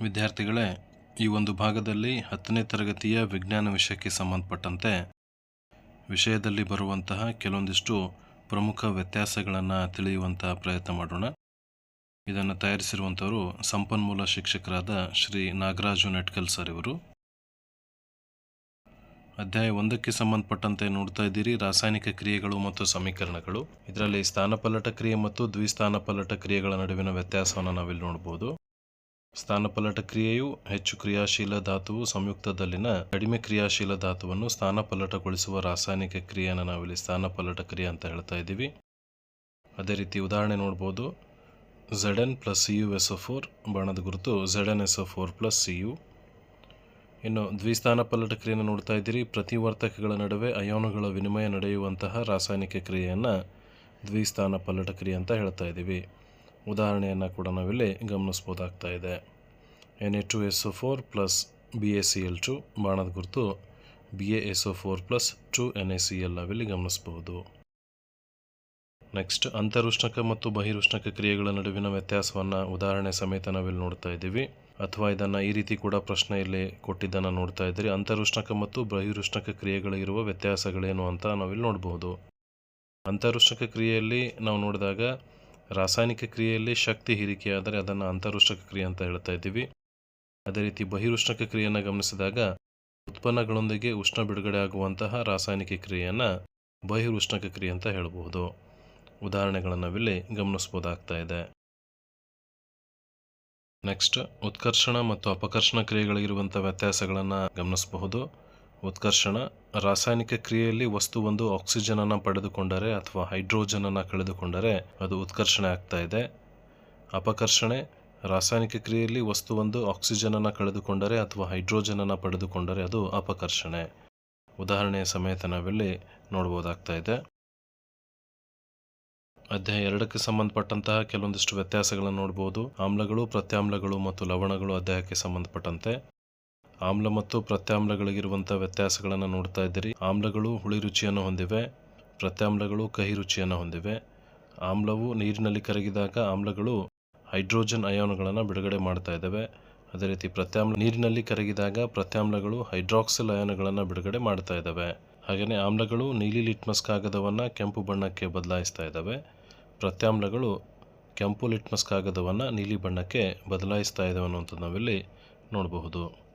ವಿದ್ಯಾರ್ಥಿಗಳೇ, ಈ ಒಂದು ಭಾಗದಲ್ಲಿ ಹತ್ತನೇ ತರಗತಿಯ ವಿಜ್ಞಾನ ವಿಷಯಕ್ಕೆ ಸಂಬಂಧಪಟ್ಟಂತೆ ವಿಷಯದಲ್ಲಿ ಬರುವಂತಹ ಕೆಲವೊಂದಿಷ್ಟು ಪ್ರಮುಖ ವ್ಯತ್ಯಾಸಗಳನ್ನು ತಿಳಿಯುವಂತಹ ಪ್ರಯತ್ನ ಮಾಡೋಣ. ಇದನ್ನು ತಯಾರಿಸಿರುವಂಥವರು ಸಂಪನ್ಮೂಲ ಶಿಕ್ಷಕರಾದ ಶ್ರೀ ನಾಗರಾಜು ನೆಟ್ಕಲ್ ಸರ್ ಇವರು. ಅಧ್ಯಾಯ ಒಂದಕ್ಕೆ ಸಂಬಂಧಪಟ್ಟಂತೆ ನೋಡ್ತಾ ಇದ್ದೀರಿ, ರಾಸಾಯನಿಕ ಕ್ರಿಯೆಗಳು ಮತ್ತು ಸಮೀಕರಣಗಳು. ಇದರಲ್ಲಿ ಸ್ಥಾನಪಲ್ಲಟ ಕ್ರಿಯೆ ಮತ್ತು ದ್ವಿಸ್ಥಾನಪಲ್ಲಟ ಕ್ರಿಯೆಗಳ ನಡುವಿನ ವ್ಯತ್ಯಾಸವನ್ನು ನಾವಿಲ್ಲಿ ನೋಡ್ಬೋದು. ಸ್ಥಾನಪಲ್ಲಟ ಕ್ರಿಯೆಯು ಹೆಚ್ಚು ಕ್ರಿಯಾಶೀಲ ಧಾತುವು ಸಂಯುಕ್ತದಲ್ಲಿನ ಕಡಿಮೆ ಕ್ರಿಯಾಶೀಲ ಧಾತುವನ್ನು ಸ್ಥಾನಪಲ್ಲಟಗೊಳಿಸುವ ರಾಸಾಯನಿಕ ಕ್ರಿಯೆಯನ್ನು ನಾವಿಲ್ಲಿ ಸ್ಥಾನಪಲ್ಲಟ ಕ್ರಿಯೆ ಅಂತ ಹೇಳ್ತಾ ಇದ್ದೀವಿ. ಅದೇ ರೀತಿ ಉದಾಹರಣೆ ನೋಡ್ಬೋದು. Z N plus C U S O four ಬಾಣದ ಗುರುತು Z N S O four plus C U. ಇನ್ನು ದ್ವಿಸ್ಥಾನ ಪಲ್ಲಟ ಕ್ರಿಯೆಯನ್ನು ನೋಡ್ತಾ ಇದ್ದೀರಿ. ಪ್ರತಿವರ್ತಕಗಳ ನಡುವೆ ಅಯೋನುಗಳ ವಿನಿಮಯ ನಡೆಯುವಂತಹ ರಾಸಾಯನಿಕ ಕ್ರಿಯೆಯನ್ನು ದ್ವಿಸ್ಥಾನ ಪಲ್ಲಟ ಕ್ರಿಯೆ ಅಂತ ಹೇಳ್ತಾ ಇದ್ದೀವಿ. ಉದಾಹರಣೆಯನ್ನು ಕೂಡ ನಾವಿಲ್ಲಿ ಗಮನಿಸ್ಬೋದಾಗ್ತಾ ಇದೆ. N A two S O four plus B A C L two ಬಾಣದ ಗುರುತು B A S O four plus two N A C L ನಾವಿಲ್ಲಿ ಗಮನಿಸ್ಬೋದು ನೆಕ್ಸ್ಟ್ ಅಂತರುಷ್ಣಕ ಮತ್ತು ಬಹಿರುಷ್ಣಕ ಕ್ರಿಯೆಗಳ ನಡುವಿನ ವ್ಯತ್ಯಾಸವನ್ನು ಉದಾಹರಣೆ ಸಮೇತ ನಾವಿಲ್ಲಿ ನೋಡ್ತಾ ಇದ್ದೀವಿ. ಅಥವಾ ಇದನ್ನು ಈ ರೀತಿ ಕೂಡ ಪ್ರಶ್ನೆಯಲ್ಲಿ ಕೊಟ್ಟಿದ್ದನ್ನು ನೋಡ್ತಾ ಇದ್ದೀರಿ, ಅಂತರುಷ್ಣಕ ಮತ್ತು ಬಹಿರುಷ್ಣಕ ಕ್ರಿಯೆಗಳಿರುವ ವ್ಯತ್ಯಾಸಗಳೇನು ಅಂತ ನಾವಿಲ್ಲಿ ನೋಡಬಹುದು. ಅಂತರುಷ್ಣಕ ಕ್ರಿಯೆಯಲ್ಲಿ ನಾವು ನೋಡಿದಾಗ ರಾಸಾಯನಿಕ ಕ್ರಿಯೆಯಲ್ಲಿ ಶಕ್ತಿ ಹೀರಿಕೆಯಾದರೆ ಅದನ್ನು ಅಂತರುಷ್ಣಕ ಕ್ರಿಯೆ ಅಂತ ಹೇಳ್ತಾ ಇದ್ದೀವಿ. ಅದೇ ರೀತಿ ಬಹಿರುಷ್ಣಕ ಕ್ರಿಯೆಯನ್ನು ಗಮನಿಸಿದಾಗ ಉತ್ಪನ್ನಗಳೊಂದಿಗೆ ಉಷ್ಣ ಬಿಡುಗಡೆ ಆಗುವಂತಹ ರಾಸಾಯನಿಕ ಕ್ರಿಯೆಯನ್ನು ಬಹಿರುಷ್ಣಕ ಕ್ರಿಯೆ ಅಂತ ಹೇಳಬಹುದು. ಉದಾಹರಣೆಗಳನ್ನು ನಾವಿಲ್ಲಿ ಗಮನಿಸ್ಬೋದಾಗ್ತಾ ಇದೆ. ನೆಕ್ಸ್ಟ್ ಉತ್ಕರ್ಷಣ ಮತ್ತು ಅಪಕರ್ಷಣ ಕ್ರಿಯೆಗಳಿರುವಂಥ ವ್ಯತ್ಯಾಸಗಳನ್ನು ಗಮನಿಸಬಹುದು. ಉತ್ಕರ್ಷಣ ರಾಸಾಯನಿಕ ಕ್ರಿಯೆಯಲ್ಲಿ ವಸ್ತು ಒಂದು ಆಕ್ಸಿಜನನ್ನು ಪಡೆದುಕೊಂಡರೆ ಅಥವಾ ಹೈಡ್ರೋಜನನ್ನು ಕಳೆದುಕೊಂಡರೆ ಅದು ಉತ್ಕರ್ಷಣೆ ಆಗ್ತಾ ಇದೆ. ಅಪಕರ್ಷಣೆ. ರಾಸಾಯನಿಕ ಕ್ರಿಯೆಯಲ್ಲಿ ವಸ್ತು ಒಂದು ಆಕ್ಸಿಜನನ್ನು ಕಳೆದುಕೊಂಡರೆ ಅಥವಾ ಹೈಡ್ರೋಜನನ್ನು ಪಡೆದುಕೊಂಡರೆ ಅದು ಅಪಕರ್ಷಣೆ. ಉದಾಹರಣೆಯ ಸಮೇತ ನಾವಿಲ್ಲಿ ನೋಡ್ಬೋದಾಗ್ತಾ ಇದೆ. ಅಧ್ಯಾಯ ಎರಡಕ್ಕೆ ಸಂಬಂಧಪಟ್ಟಂತಹ ಕೆಲವೊಂದಿಷ್ಟು ವ್ಯತ್ಯಾಸಗಳನ್ನು ನೋಡ್ಬೋದು. ಆಮ್ಲಗಳು, ಪ್ರತ್ಯಾಮ್ಲಗಳು ಮತ್ತು ಲವಣಗಳು ಅಧ್ಯಾಯಕ್ಕೆ ಸಂಬಂಧಪಟ್ಟಂತೆ. ಆಮ್ಲ ಮತ್ತು ಪ್ರತ್ಯಾಮ್ಲಗಳಿಗಿರುವಂಥ ವ್ಯತ್ಯಾಸಗಳನ್ನು ನೋಡ್ತಾ ಇದ್ದೀರಿ. ಆಮ್ಲಗಳು ಹುಳಿ ರುಚಿಯನ್ನು ಹೊಂದಿವೆ, ಪ್ರತ್ಯಾಮ್ಲಗಳು ಕಹಿ ರುಚಿಯನ್ನು ಹೊಂದಿವೆ. ಆಮ್ಲವು ನೀರಿನಲ್ಲಿ ಕರಗಿದಾಗ ಆಮ್ಲಗಳು ಹೈಡ್ರೋಜನ್ ಅಯಾನುಗಳನ್ನು ಬಿಡುಗಡೆ ಮಾಡ್ತಾ ಇದ್ದಾವೆ. ಅದೇ ರೀತಿ ಪ್ರತ್ಯಾಮ್ಲ ನೀರಿನಲ್ಲಿ ಕರಗಿದಾಗ ಪ್ರತ್ಯಾಮ್ಲಗಳು ಹೈಡ್ರಾಕ್ಸಿಲ್ ಅಯಾನುಗಳನ್ನು ಬಿಡುಗಡೆ ಮಾಡ್ತಾ ಇದ್ದಾವೆ. ಹಾಗೆಯೇ ಆಮ್ಲಗಳು ನೀಲಿ ಲಿಟ್ಮಸ್ ಕಾಗದವನ್ನು ಕೆಂಪು ಬಣ್ಣಕ್ಕೆ ಬದಲಾಯಿಸ್ತಾ ಇದ್ದಾವೆ. ಪ್ರತ್ಯಾಮ್ಲಗಳು ಕೆಂಪು ಲಿಟ್ಮಸ್ ಕಾಗದವನ್ನು ನೀಲಿ ಬಣ್ಣಕ್ಕೆ ಬದಲಾಯಿಸ್ತಾ ಇದ್ದಾವೆ ಅನ್ನುವಂಥದ್ದು ನಾವಿಲ್ಲಿ ನೋಡಬಹುದು.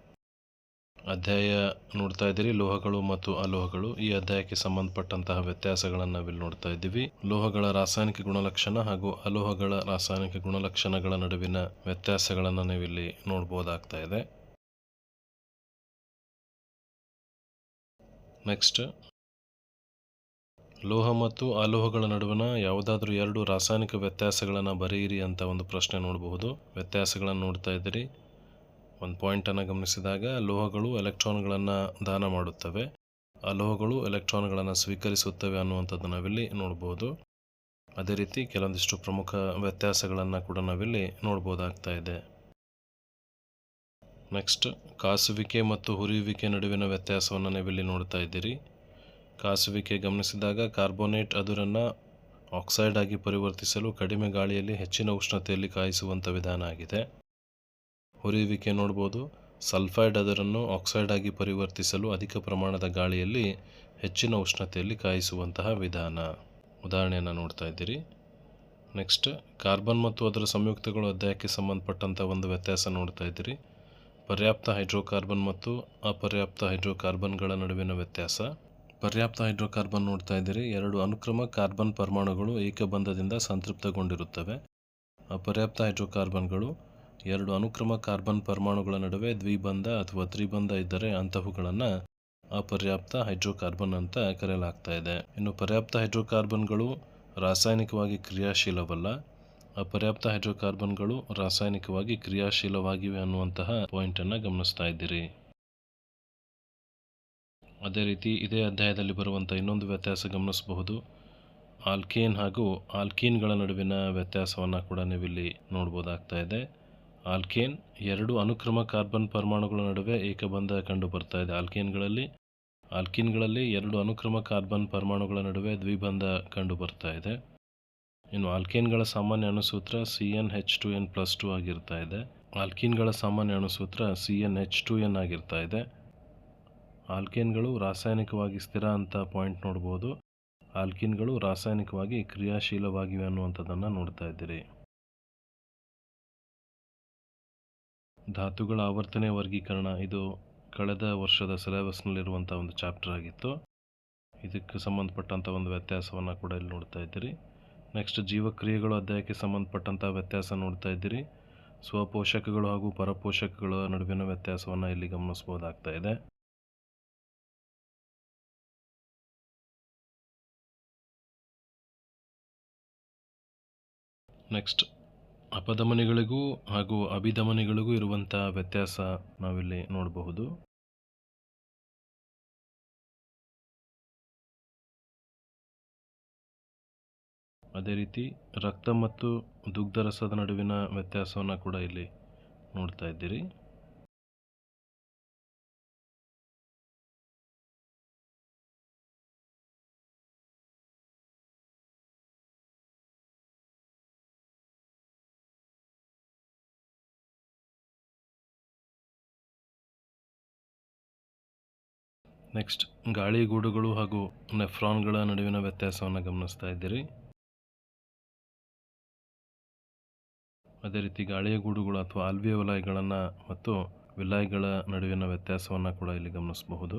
ಅಧ್ಯಾಯ ನೋಡ್ತಾ ಇದ್ದೀರಿ. ಲೋಹಗಳು ಮತ್ತು ಅಲೋಹಗಳು. ಈ ಅಧ್ಯಾಯಕ್ಕೆ ಸಂಬಂಧಪಟ್ಟಂತಹ ವ್ಯತ್ಯಾಸಗಳನ್ನು ನಾವಿಲ್ಲಿ ನೋಡ್ತಾ ಇದ್ದೀವಿ. ಲೋಹಗಳ ರಾಸಾಯನಿಕ ಗುಣಲಕ್ಷಣ ಹಾಗೂ ಅಲೋಹಗಳ ರಾಸಾಯನಿಕ ಗುಣಲಕ್ಷಣಗಳ ನಡುವಿನ ವ್ಯತ್ಯಾಸಗಳನ್ನು ನೀವಿಲ್ಲಿ ನೋಡ್ಬೋದಾಗ್ತಾ ಇದೆ. ನೆಕ್ಸ್ಟ್ ಲೋಹ ಮತ್ತು ಅಲೋಹಗಳ ನಡುವಿನ ಯಾವುದಾದ್ರೂ ಎರಡು ರಾಸಾಯನಿಕ ವ್ಯತ್ಯಾಸಗಳನ್ನು ಬರೆಯಿರಿ ಅಂತ ಒಂದು ಪ್ರಶ್ನೆ ನೋಡಬಹುದು. ವ್ಯತ್ಯಾಸಗಳನ್ನು ನೋಡ್ತಾ ಇದ್ದೀರಿ. ಒಂದು ಪಾಯಿಂಟನ್ನು ಗಮನಿಸಿದಾಗ ಲೋಹಗಳು ಎಲೆಕ್ಟ್ರಾನ್ಗಳನ್ನು ದಾನ ಮಾಡುತ್ತವೆ. ಆ ಲೋಹಗಳು ಎಲೆಕ್ಟ್ರಾನ್ಗಳನ್ನು ಸ್ವೀಕರಿಸುತ್ತವೆ ಅನ್ನುವಂಥದ್ದು ನಾವಿಲ್ಲಿ ನೋಡ್ಬೋದು. ಅದೇ ರೀತಿ ಕೆಲವೊಂದಿಷ್ಟು ಪ್ರಮುಖ ವ್ಯತ್ಯಾಸಗಳನ್ನು ಕೂಡ ನಾವಿಲ್ಲಿ ನೋಡ್ಬೋದಾಗ್ತಾ ಇದೆ. ನೆಕ್ಸ್ಟ್, ಕಾಸುವಿಕೆ ಮತ್ತು ಹುರಿಯುವಿಕೆ ನಡುವಿನ ವ್ಯತ್ಯಾಸವನ್ನು ನಾವಿಲ್ಲಿ ನೋಡ್ತಾ ಇದ್ದೀರಿ. ಕಾಸುವಿಕೆ ಗಮನಿಸಿದಾಗ ಕಾರ್ಬೋನೇಟ್ ಅದರನ್ನು ಆಕ್ಸೈಡ್ ಆಗಿ ಪರಿವರ್ತಿಸಲು ಕಡಿಮೆ ಗಾಳಿಯಲ್ಲಿ ಹೆಚ್ಚಿನ ಉಷ್ಣತೆಯಲ್ಲಿ ಕಾಯಿಸುವಂಥ ವಿಧಾನ ಆಗಿದೆ. ಹುರಿಯುವಿಕೆ ನೋಡ್ಬೋದು. ಸಲ್ಫೈಡ್ ಅದರನ್ನು ಆಕ್ಸೈಡ್ ಆಗಿ ಪರಿವರ್ತಿಸಲು ಅಧಿಕ ಪ್ರಮಾಣದ ಗಾಳಿಯಲ್ಲಿ ಹೆಚ್ಚಿನ ಉಷ್ಣತೆಯಲ್ಲಿ ಕಾಯಿಸುವಂತಹ ವಿಧಾನ. ಉದಾಹರಣೆಯನ್ನು ನೋಡ್ತಾ ಇದ್ದೀರಿ. ನೆಕ್ಸ್ಟ್, ಕಾರ್ಬನ್ ಮತ್ತು ಅದರ ಸಂಯುಕ್ತಗಳು ಅಧ್ಯಾಯಕ್ಕೆ ಸಂಬಂಧಪಟ್ಟಂಥ ಒಂದು ವ್ಯತ್ಯಾಸ ನೋಡ್ತಾ ಇದ್ದೀರಿ. ಪರ್ಯಾಪ್ತ ಹೈಡ್ರೋಕಾರ್ಬನ್ ಮತ್ತು ಅಪರ್ಯಾಪ್ತ ಹೈಡ್ರೋಕಾರ್ಬನ್ಗಳ ನಡುವಿನ ವ್ಯತ್ಯಾಸ. ಪರ್ಯಾಪ್ತ ಹೈಡ್ರೋಕಾರ್ಬನ್ ನೋಡ್ತಾ ಇದ್ದೀರಿ. ಎರಡು ಅನುಕ್ರಮ ಕಾರ್ಬನ್ ಪರಮಾಣುಗಳು ಏಕಬಂಧದಿಂದ ಸಂತೃಪ್ತಗೊಂಡಿರುತ್ತವೆ. ಅಪರ್ಯಾಪ್ತ ಹೈಡ್ರೋಕಾರ್ಬನ್ಗಳು ಎರಡು ಅನುಕ್ರಮ ಕಾರ್ಬನ್ ಪರಮಾಣುಗಳ ನಡುವೆ ದ್ವಿಬಂಧ ಅಥವಾ ತ್ರಿಬಂಧ ಇದ್ದರೆ ಅಂತಹವುಗಳನ್ನು ಅಪರ್ಯಾಪ್ತ ಹೈಡ್ರೋಕಾರ್ಬನ್ ಅಂತ ಕರೆಯಲಾಗ್ತಾ ಇದೆ. ಇನ್ನು ಪರ್ಯಾಪ್ತ ಹೈಡ್ರೋಕಾರ್ಬನ್ಗಳು ರಾಸಾಯನಿಕವಾಗಿ ಕ್ರಿಯಾಶೀಲವಲ್ಲ. ಅಪರ್ಯಾಪ್ತ ಹೈಡ್ರೋಕಾರ್ಬನ್ಗಳು ರಾಸಾಯನಿಕವಾಗಿ ಕ್ರಿಯಾಶೀಲವಾಗಿವೆ ಅನ್ನುವಂತಹ ಪಾಯಿಂಟನ್ನು ಗಮನಿಸ್ತಾ ಇದ್ದೀರಿ. ಅದೇ ರೀತಿ ಇದೇ ಅಧ್ಯಾಯದಲ್ಲಿ ಬರುವಂಥ ಇನ್ನೊಂದು ವ್ಯತ್ಯಾಸ ಗಮನಿಸಬಹುದು. ಆಲ್ಕೇನ್ ಹಾಗೂ ಆಲ್ಕೀನ್ಗಳ ನಡುವಿನ ವ್ಯತ್ಯಾಸವನ್ನು ಕೂಡ ನೀವಿಲ್ಲಿ ನೋಡ್ಬೋದಾಗ್ತಾ ಇದೆ. ಆಲ್ಕೇನ್ ಎರಡು ಅನುಕ್ರಮ ಕಾರ್ಬನ್ ಪರಮಾಣುಗಳ ನಡುವೆ ಏಕಬಂಧ ಕಂಡುಬರ್ತಾ ಇದೆ. ಆಲ್ಕೇನ್ಗಳಲ್ಲಿ, ಆಲ್ಕೀನ್ಗಳಲ್ಲಿ ಎರಡು ಅನುಕ್ರಮ ಕಾರ್ಬನ್ ಪರಮಾಣುಗಳ ನಡುವೆ ದ್ವಿಬಂಧ ಕಂಡು ಬರ್ತಾ ಇದೆ. ಇನ್ನು ಆಲ್ಕೇನ್ಗಳ ಸಾಮಾನ್ಯ ಅಣುಸೂತ್ರ C N H two N plus two ಆಗಿರ್ತಾ ಇದೆ. ಆಲ್ಕಿನ್ಗಳ ಸಾಮಾನ್ಯ ಅಣುಸೂತ್ರ C N H two N ಆಗಿರ್ತಾ ಇದೆ. ಆಲ್ಕೇನ್ಗಳು ರಾಸಾಯನಿಕವಾಗಿ ಸ್ಥಿರ ಅಂತ ಪಾಯಿಂಟ್ ನೋಡ್ಬೋದು. ಆಲ್ಕೀನ್ಗಳು ರಾಸಾಯನಿಕವಾಗಿ ಕ್ರಿಯಾಶೀಲವಾಗಿವೆ ಅನ್ನುವಂಥದ್ದನ್ನು ನೋಡ್ತಾ ಇದ್ದೀರಿ. ಧಾತುಗಳ ಆವರ್ತನೆ ವರ್ಗೀಕರಣ. ಇದು ಕಳೆದ ವರ್ಷದ ಸಿಲೆಬಸ್ನಲ್ಲಿರುವಂಥ ಒಂದು ಚಾಪ್ಟರ್ ಆಗಿತ್ತು. ಇದಕ್ಕೆ ಸಂಬಂಧಪಟ್ಟಂಥ ಒಂದು ವ್ಯತ್ಯಾಸವನ್ನು ಕೂಡ ಇಲ್ಲಿ ನೋಡ್ತಾ ಇದ್ದೀರಿ. ನೆಕ್ಸ್ಟ್ ಜೀವಕ್ರಿಯೆಗಳು ಅಧ್ಯಾಯಕ್ಕೆ ಸಂಬಂಧಪಟ್ಟಂಥ ವ್ಯತ್ಯಾಸ ನೋಡ್ತಾ ಇದ್ದೀರಿ. ಸ್ವಪೋಷಕಗಳು ಹಾಗೂ ಪರಪೋಷಕಗಳ ನಡುವಿನ ವ್ಯತ್ಯಾಸವನ್ನು ಇಲ್ಲಿ ಗಮನಿಸ್ಬೋದಾಗ್ತಾ ಇದೆ. ನೆಕ್ಸ್ಟ್ ಅಪಧಮನಿಗಳಿಗೂ ಹಾಗೂ ಅಭಿಧಮನಿಗಳಿಗೂ ಇರುವಂಥ ವ್ಯತ್ಯಾಸ ನಾವಿಲ್ಲಿ ನೋಡಬಹುದು. ಅದೇ ರೀತಿ ರಕ್ತ ಮತ್ತು ದುಗ್ಧರಸದ ನಡುವಿನ ವ್ಯತ್ಯಾಸವನ್ನು ಕೂಡ ಇಲ್ಲಿ ನೋಡ್ತಾ ಇದ್ದೀರಿ. ನೆಕ್ಸ್ಟ್ ಗಾಳಿಗೂಡುಗಳು ಹಾಗೂ ನೆಫ್ರಾನ್ಗಳ ನಡುವಿನ ವ್ಯತ್ಯಾಸವನ್ನು ಗಮನಿಸ್ತಾ ಇದ್ದೀರಿ. ಅದೇ ರೀತಿ ಗಾಳಿಯ ಗೂಡುಗಳು ಅಥವಾ ಆಲ್ವಿಯ ವಲಯಗಳನ್ನು ಮತ್ತು ವಿಲಾಯ್ಗಳ ನಡುವಿನ ವ್ಯತ್ಯಾಸವನ್ನು ಕೂಡ ಇಲ್ಲಿ ಗಮನಿಸಬಹುದು.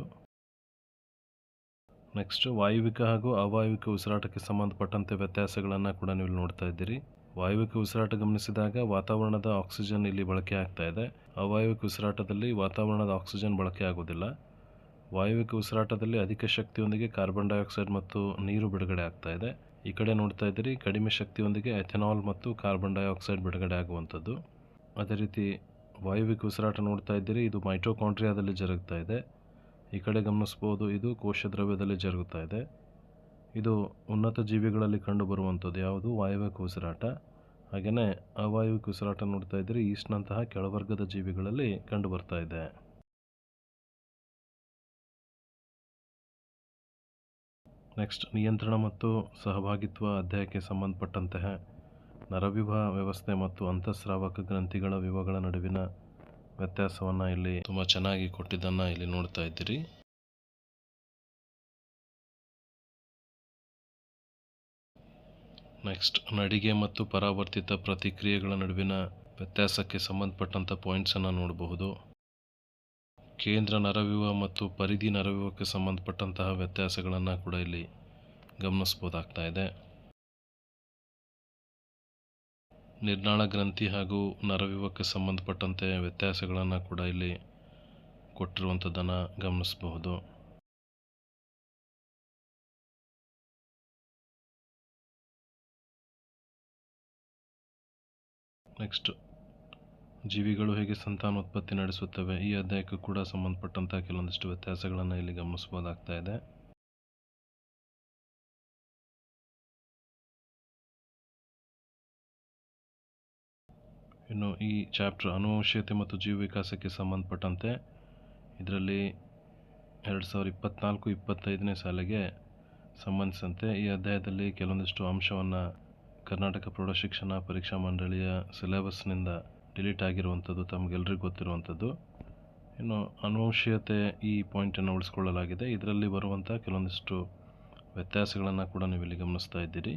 ನೆಕ್ಸ್ಟ್ ವಾಯುವಿಕ ಹಾಗೂ ಅವಾಯುವಿಕ ಉಸಿರಾಟಕ್ಕೆ ಸಂಬಂಧಪಟ್ಟಂತೆ ವ್ಯತ್ಯಾಸಗಳನ್ನು ಕೂಡ ನೀವು ನೋಡ್ತಾ ಇದ್ದೀರಿ. ವಾಯುವಿಕ ಉಸಿರಾಟ ಗಮನಿಸಿದಾಗ ವಾತಾವರಣದ ಆಕ್ಸಿಜನ್ ಇಲ್ಲಿ ಬಳಕೆ ಆಗ್ತಾ ಇದೆ. ಅವಾಯುವಿಕ ಉಸಿರಾಟದಲ್ಲಿ ವಾತಾವರಣದ ಆಕ್ಸಿಜನ್ ಬಳಕೆ ಆಗೋದಿಲ್ಲ ವಾಯುವಿಕ ಉಸಿರಾಟದಲ್ಲಿ ಅಧಿಕ ಶಕ್ತಿಯೊಂದಿಗೆ ಕಾರ್ಬನ್ ಡೈಆಕ್ಸೈಡ್ ಮತ್ತು ನೀರು ಬಿಡುಗಡೆ ಆಗ್ತಾ ಇದೆ. ಈ ಕಡೆ ನೋಡ್ತಾ ಇದ್ದೀರಿ, ಕಡಿಮೆ ಶಕ್ತಿಯೊಂದಿಗೆ ಎಥೆನಾಲ್ ಮತ್ತು ಕಾರ್ಬನ್ ಡೈಆಕ್ಸೈಡ್ ಬಿಡುಗಡೆ ಆಗುವಂಥದ್ದು. ಅದೇ ರೀತಿ ವಾಯುವಿಕ ಉಸಿರಾಟ ನೋಡ್ತಾ ಇದ್ದೀರಿ, ಇದು ಮೈಟ್ರೋಕಾಂಟ್ರಿಯಾದಲ್ಲಿ ಜರುಗ್ತಾ ಇದೆ. ಈ ಕಡೆ ಗಮನಿಸ್ಬೋದು, ಇದು ಕೋಶ ದ್ರವ್ಯದಲ್ಲಿ ಜರುಗುತ್ತಾ ಇದೆ. ಇದು ಉನ್ನತ ಜೀವಿಗಳಲ್ಲಿ ಕಂಡುಬರುವಂಥದ್ದು ಯಾವುದು? ವಾಯುವಿಕ ಉಸಿರಾಟ. ಹಾಗೆಯೇ ಅವಾಯುವಿಕ ಉಸಿರಾಟ ನೋಡ್ತಾ ಇದ್ದೀರಿ, ಈಸ್ಟ್ನಂತಹ ಕೆಳವರ್ಗದ ಜೀವಿಗಳಲ್ಲಿ ಕಂಡುಬರ್ತಾ ಇದೆ. ನೆಕ್ಸ್ಟ್ ನಿಯಂತ್ರಣ ಮತ್ತು ಸಹಭಾಗಿತ್ವ ಅಧ್ಯಾಯಕ್ಕೆ ಸಂಬಂಧಪಟ್ಟಂತಹ ನರವಿಭ ವ್ಯವಸ್ಥೆ ಮತ್ತು ಅಂತಃಸ್ರಾವಕ ಗ್ರಂಥಿಗಳ ವಿವಗಳ ನಡುವಿನ ವ್ಯತ್ಯಾಸವನ್ನು ಇಲ್ಲಿ ತುಂಬ ಚೆನ್ನಾಗಿ ಕೊಟ್ಟಿದ್ದನ್ನು ಇಲ್ಲಿ ನೋಡ್ತಾ ಇದ್ದೀರಿ. ನೆಕ್ಸ್ಟ್ ನಡಿಗೆ ಮತ್ತು ಪರಾವರ್ತಿತ ಪ್ರತಿಕ್ರಿಯೆಗಳ ನಡುವಿನ ವ್ಯತ್ಯಾಸಕ್ಕೆ ಸಂಬಂಧಪಟ್ಟಂಥ ಪಾಯಿಂಟ್ಸನ್ನು ನೋಡಬಹುದು. ಕೇಂದ್ರ ನರವ್ಯೂಹ ಮತ್ತು ಪರಿಧಿ ನರವ್ಯೂಹಕ್ಕೆ ಸಂಬಂಧಪಟ್ಟಂತಹ ವ್ಯತ್ಯಾಸಗಳನ್ನು ಕೂಡ ಇಲ್ಲಿ ಗಮನಿಸ್ಬೋದಾಗ್ತಾ ಇದೆ. ನಿರ್ನಾಳ ಗ್ರಂಥಿ ಹಾಗೂ ನರವ್ಯೂಹಕ್ಕೆ ಸಂಬಂಧಪಟ್ಟಂತೆ ವ್ಯತ್ಯಾಸಗಳನ್ನು ಕೂಡ ಇಲ್ಲಿ ಕೊಟ್ಟಿರುವಂಥದ್ದನ್ನು ಗಮನಿಸಬಹುದು. ನೆಕ್ಸ್ಟ್ ಜೀವಿಗಳು ಹೇಗೆ ಸಂತಾನೋತ್ಪತ್ತಿ ನಡೆಸುತ್ತವೆ ಈ ಅಧ್ಯಾಯಕ್ಕೂ ಕೂಡ ಸಂಬಂಧಪಟ್ಟಂತಹ ಕೆಲವೊಂದಿಷ್ಟು ವ್ಯತ್ಯಾಸಗಳನ್ನು ಇಲ್ಲಿ ಗಮನಿಸಬಹುದಾಗ್ತಾ ಇದೆ. ಇನ್ನು ಈ ಚಾಪ್ಟರ್ ಅನುವಂಶೀಯತೆ ಮತ್ತು ಜೀವ ವಿಕಾಸಕ್ಕೆ ಸಂಬಂಧಪಟ್ಟಂತೆ ಇದರಲ್ಲಿ ಎರಡು ಸಾವಿರದ ಇಪ್ಪತ್ನಾಲ್ಕು, ಇಪ್ಪತ್ತೈದನೇ ಸಾಲಿಗೆ ಸಂಬಂಧಿಸಿದಂತೆ ಈ ಅಧ್ಯಾಯದಲ್ಲಿ ಕೆಲವೊಂದಿಷ್ಟು ಅಂಶವನ್ನು ಕರ್ನಾಟಕ ಪ್ರೌಢಶಿಕ್ಷಣ ಪರೀಕ್ಷಾ ಮಂಡಳಿಯ ಸಿಲೆಬಸ್ನಿಂದ ಡಿಲೀಟ್ ಆಗಿರುವಂಥದ್ದು ತಮಗೆಲ್ಲರಿಗೂ ಗೊತ್ತಿರುವಂಥದ್ದು. ಇನ್ನು ಅನುವಂಶೀಯತೆ ಈ ಪಾಯಿಂಟನ್ನು ಉಳಿಸ್ಕೊಳ್ಳಲಾಗಿದೆ. ಇದರಲ್ಲಿ ಬರುವಂಥ ಕೆಲವೊಂದಿಷ್ಟು ವ್ಯತ್ಯಾಸಗಳನ್ನು ಕೂಡ ನೀವು ಇಲ್ಲಿ ಗಮನಿಸ್ತಾ ಇದ್ದೀರಿ.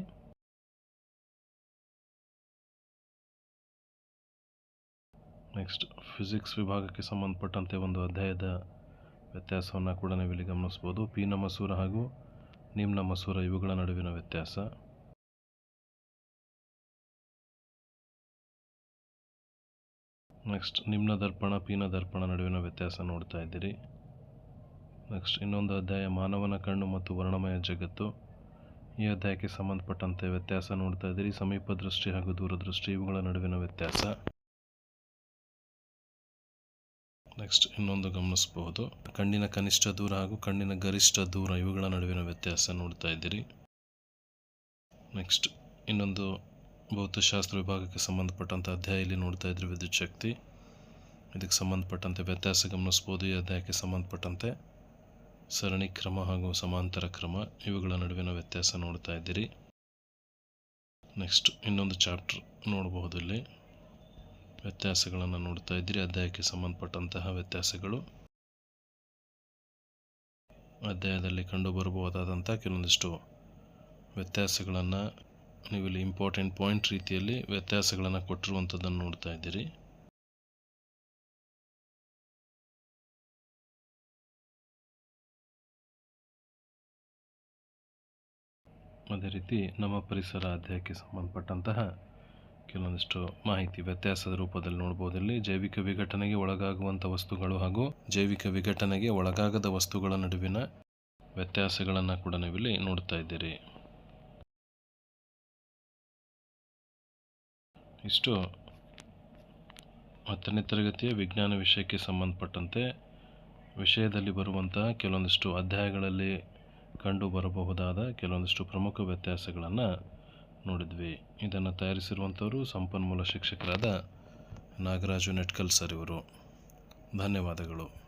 ನೆಕ್ಸ್ಟ್ ಫಿಸಿಕ್ಸ್ ವಿಭಾಗಕ್ಕೆ ಸಂಬಂಧಪಟ್ಟಂತೆ ಒಂದು ಅಧ್ಯಾಯದ ವ್ಯತ್ಯಾಸವನ್ನು ಕೂಡ ನೀವಿಲ್ಲಿ ಇಲ್ಲಿ ಗಮನಿಸ್ಬೋದು ಪೀನ ಮಸೂರ ಹಾಗೂ ನಿಮ್ನ ಮಸೂರ ಇವುಗಳ ನಡುವಿನ ವ್ಯತ್ಯಾಸ. ನೆಕ್ಸ್ಟ್ ನಿಮ್ನ ದರ್ಪಣ ಪೀನ ದರ್ಪಣ ನಡುವಿನ ವ್ಯತ್ಯಾಸ ನೋಡ್ತಾ ಇದ್ದೀರಿ. ನೆಕ್ಸ್ಟ್ ಇನ್ನೊಂದು ಅಧ್ಯಾಯ, ಮಾನವನ ಕಣ್ಣು ಮತ್ತು ವರ್ಣಮಯ ಜಗತ್ತು. ಈ ಅಧ್ಯಾಯಕ್ಕೆ ಸಂಬಂಧಪಟ್ಟಂತೆ ವ್ಯತ್ಯಾಸ ನೋಡ್ತಾ ಇದ್ದೀರಿ. ಸಮೀಪ ದೃಷ್ಟಿ ಹಾಗೂ ದೂರದೃಷ್ಟಿ, ಇವುಗಳ ನಡುವಿನ ವ್ಯತ್ಯಾಸ. ನೆಕ್ಸ್ಟ್ ಇನ್ನೊಂದು ಗಮನಿಸಬಹುದು. ಕಣ್ಣಿನ ಕನಿಷ್ಠ ದೂರ ಹಾಗೂ ಕಣ್ಣಿನ ಗರಿಷ್ಠ ದೂರ ಇವುಗಳ ನಡುವಿನ ವ್ಯತ್ಯಾಸ ನೋಡ್ತಾ ಇದ್ದೀರಿ. ನೆಕ್ಸ್ಟ್ ಇನ್ನೊಂದು ಭೌತಶಾಸ್ತ್ರ ವಿಭಾಗಕ್ಕೆ ಸಂಬಂಧಪಟ್ಟಂಥ ಅಧ್ಯಾಯ ಇಲ್ಲಿ ನೋಡ್ತಾ ಇದ್ರಿ ವಿದ್ಯುತ್ ಶಕ್ತಿ, ಇದಕ್ಕೆ ಸಂಬಂಧಪಟ್ಟಂತೆ ವ್ಯತ್ಯಾಸ ಗಮನಿಸ್ಬೋದು, ಈ ಅಧ್ಯಾಯಕ್ಕೆ ಸಂಬಂಧಪಟ್ಟಂತೆ ಸರಣಿ ಕ್ರಮ ಹಾಗೂ ಸಮಾಂತರ ಕ್ರಮ, ಇವುಗಳ ನಡುವಿನ ವ್ಯತ್ಯಾಸ ನೋಡ್ತಾ ಇದ್ದೀರಿ. ನೆಕ್ಸ್ಟ್ ಇನ್ನೊಂದು ಚಾಪ್ಟರ್ ನೋಡಬಹುದು ಇಲ್ಲಿ. ವ್ಯತ್ಯಾಸಗಳನ್ನು ನೋಡ್ತಾ ಇದ್ದೀರಿ, ಅಧ್ಯಾಯಕ್ಕೆ ಸಂಬಂಧಪಟ್ಟಂತಹ ವ್ಯತ್ಯಾಸಗಳು. ಅಧ್ಯಾಯದಲ್ಲಿ ಕಂಡುಬರಬಹುದಾದಂಥ ಕೆಲವೊಂದಿಷ್ಟು ವ್ಯತ್ಯಾಸಗಳನ್ನು ನೀವಿಲ್ಲಿ ಇಂಪಾರ್ಟೆಂಟ್ ಪಾಯಿಂಟ್ ರೀತಿಯಲ್ಲಿ ವ್ಯತ್ಯಾಸಗಳನ್ನು ಕೊಟ್ಟಿರುವಂಥದ್ದನ್ನು ನೋಡ್ತಾ ಇದ್ದೀರಿ. ಅದೇ ರೀತಿ ನಮ್ಮ ಪರಿಸರ ಅಧ್ಯಾಯಕ್ಕೆ ಸಂಬಂಧಪಟ್ಟಂತಹ ಕೆಲವೊಂದಿಷ್ಟು ಮಾಹಿತಿ ವ್ಯತ್ಯಾಸದ ರೂಪದಲ್ಲಿ ನೋಡ್ಬೋದು ಇಲ್ಲಿ ಜೈವಿಕ ವಿಘಟನೆಗೆ ಒಳಗಾಗುವಂಥ ವಸ್ತುಗಳು ಹಾಗೂ ಜೈವಿಕ ವಿಘಟನೆಗೆ ಒಳಗಾಗದ ವಸ್ತುಗಳ ನಡುವಿನ ವ್ಯತ್ಯಾಸಗಳನ್ನು ಕೂಡ ನೀವಿಲ್ಲಿ ನೋಡ್ತಾ ಇದ್ದೀರಿ. ಇಷ್ಟು ಹತ್ತನೇ ತರಗತಿಯ ವಿಜ್ಞಾನ ವಿಷಯಕ್ಕೆ ಸಂಬಂಧಪಟ್ಟಂತೆ ವಿಷಯದಲ್ಲಿ ಬರುವಂತಹ ಕೆಲವೊಂದಿಷ್ಟು ಅಧ್ಯಾಯಗಳಲ್ಲಿ ಕಂಡು ಬರಬಹುದಾದ ಕೆಲವೊಂದಿಷ್ಟು ಪ್ರಮುಖ ವ್ಯತ್ಯಾಸಗಳನ್ನು ನೋಡಿದ್ವಿ. ಇದನ್ನು ತಯಾರಿಸಿರುವಂಥವರು ಸಂಪನ್ಮೂಲ ಶಿಕ್ಷಕರಾದ ನಾಗರಾಜು ನೆಟ್ಕಲ್ ಸರ್ ಇವರು. ಧನ್ಯವಾದಗಳು.